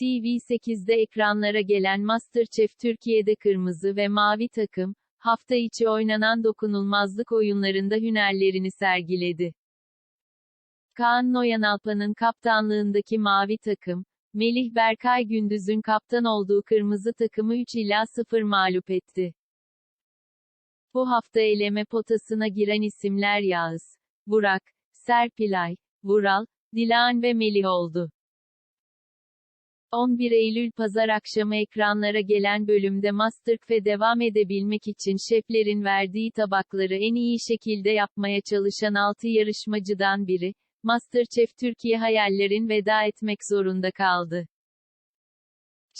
TV8'de ekranlara gelen MasterChef Türkiye'de kırmızı ve mavi takım, hafta içi oynanan dokunulmazlık oyunlarında hünerlerini sergiledi. Kaan Noyanalpa'nın kaptanlığındaki mavi takım, Melih Berkay Gündüz'ün kaptan olduğu kırmızı takımı 3 ila 0 mağlup etti. Bu hafta eleme potasına giren isimler Yağız, Burak, Serpilay, Vural, Dilan ve Melih oldu. 11 Eylül pazar akşamı ekranlara gelen bölümde Masterchef'e devam edebilmek için şeflerin verdiği tabakları en iyi şekilde yapmaya çalışan 6 yarışmacıdan biri, Masterchef Türkiye hayallerin veda etmek zorunda kaldı.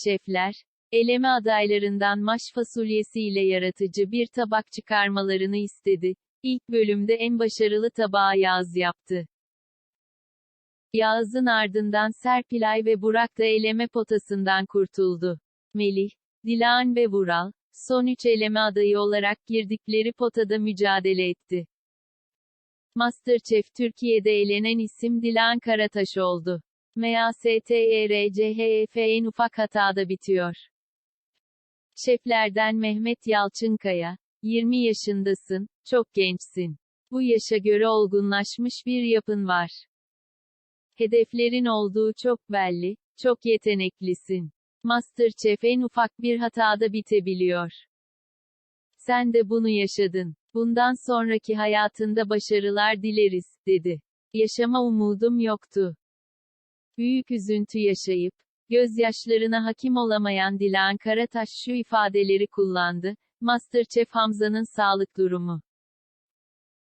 Şefler, eleme adaylarından maş fasulyesiyle yaratıcı bir tabak çıkarmalarını istedi. İlk bölümde en başarılı tabağı Yağız yaptı. Yağız'ın ardından Serpilay ve Burak da eleme potasından kurtuldu. Melih, Dilan ve Vural, son üç eleme adayı olarak girdikleri potada mücadele etti. Masterchef Türkiye'de elenen isim Dilan Karataş oldu. MASTERCHEF en ufak hatada bitiyor. Şeflerden Mehmet Yalçınkaya, 20 yaşındasın, çok gençsin. Bu yaşa göre olgunlaşmış bir yapın var. Hedeflerin olduğu çok belli, çok yeteneklisin. Masterchef en ufak bir hatada bitebiliyor. Sen de bunu yaşadın. Bundan sonraki hayatında başarılar dileriz, dedi. Yaşama umudum yoktu. Büyük üzüntü yaşayıp, gözyaşlarına hakim olamayan Dilan Karataş şu ifadeleri kullandı. Masterchef Hamza'nın sağlık durumu.